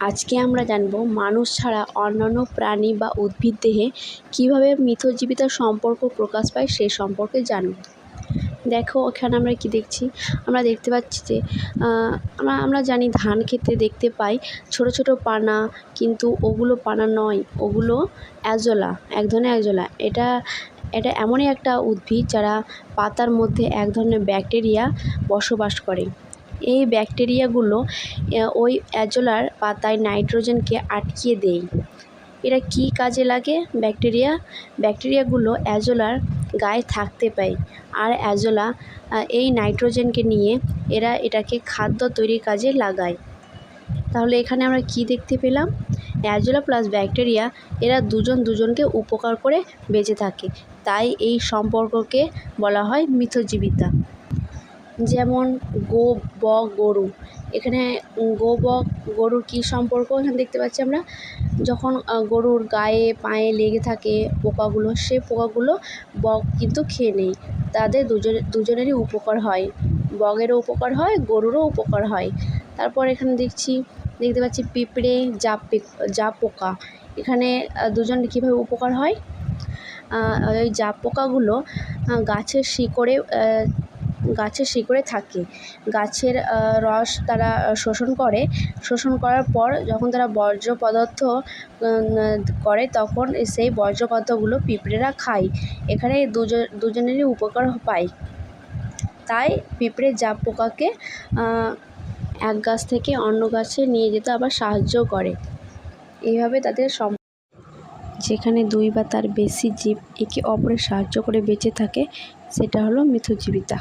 আজকে আমরা জানব মানুষ ছাড়া অন্যান্য প্রাণী বা উদ্ভিদ দেহে কীভাবে মিথজীবিতার সম্পর্ক প্রকাশ পায় সে সম্পর্কে জানব। দেখো, এখানে আমরা কি দেখছি? আমরা দেখতে পাচ্ছি যে আমরা আমরা জানি ধান ক্ষেতে দেখতে পাই ছোট ছোট পানা, কিন্তু ওগুলো পানা নয়, ওগুলো অ্যাজোলা, এক ধরনের অ্যাজোলা। এটা এটা এমনই একটা উদ্ভিদ যারা পাতার মধ্যে এক ধরনের ব্যাকটেরিয়া বসবাস করে। এই ব্যাকটেরিয়াগুলো ওই অ্যাজোলার পাতায় নাইট্রোজেনকে আটকিয়ে দেয়। এরা কী কাজে লাগে ব্যাকটেরিয়া? ব্যাকটেরিয়াগুলো অ্যাজোলার গায়ে থাকতে পায়। আর অ্যাজোলা এই নাইট্রোজেনকে নিয়ে এরা এটাকে খাদ্য তৈরির কাজে লাগায়। তাহলে এখানে আমরা কি দেখতে পেলাম? অ্যাজোলা প্লাস ব্যাকটেরিয়া, এরা দুজন দুজনকে উপকার করে বেঁচে থাকে। তাই এই সম্পর্ককে বলা হয় মিথজীবিতা। যেমন গো, বক, গরু। এখানে গো, বক, গরুর কী সম্পর্ক? এখানে দেখতে পাচ্ছি আমরা, যখন গরুর গায়ে, পায়ে লেগে থাকে পোকাগুলো, সে পোকাগুলো বক কিন্তু খেয়ে নেয়। তাদের দুজন, দুজনেরই উপকার হয়। বকেরও উপকার হয়, গরুরও উপকার হয়। তারপর এখানে দেখছি, দেখতে পাচ্ছি পিঁপড়ে জাপ জাপ পোকা। এখানে দুজন কীভাবে উপকার হয়? ওই জাপ পোকাগুলো গাছের শিকড়ে গাছের শিকড়ে থাকে। গাছের রস তারা শোষণ করে। শোষণ করার পর যখন তারা বর্জ্য পদার্থ করে তখন সেই বর্জ্য পদার্থগুলো পিঁপড়েরা খায়। এখানে দুজন, দুজনেরই উপকার পায়। তাই পিঁপড়ে জাপ পোকাকে এক গাছ থেকে অন্য গাছে নিয়ে যেতে আবার সাহায্য করে। এইভাবে তাদের সম যেখানে দুই বা তার বেশি জীব একে অপরের সাহায্য করে বেঁচে থাকে, সেটা হলো মিথজীবিতা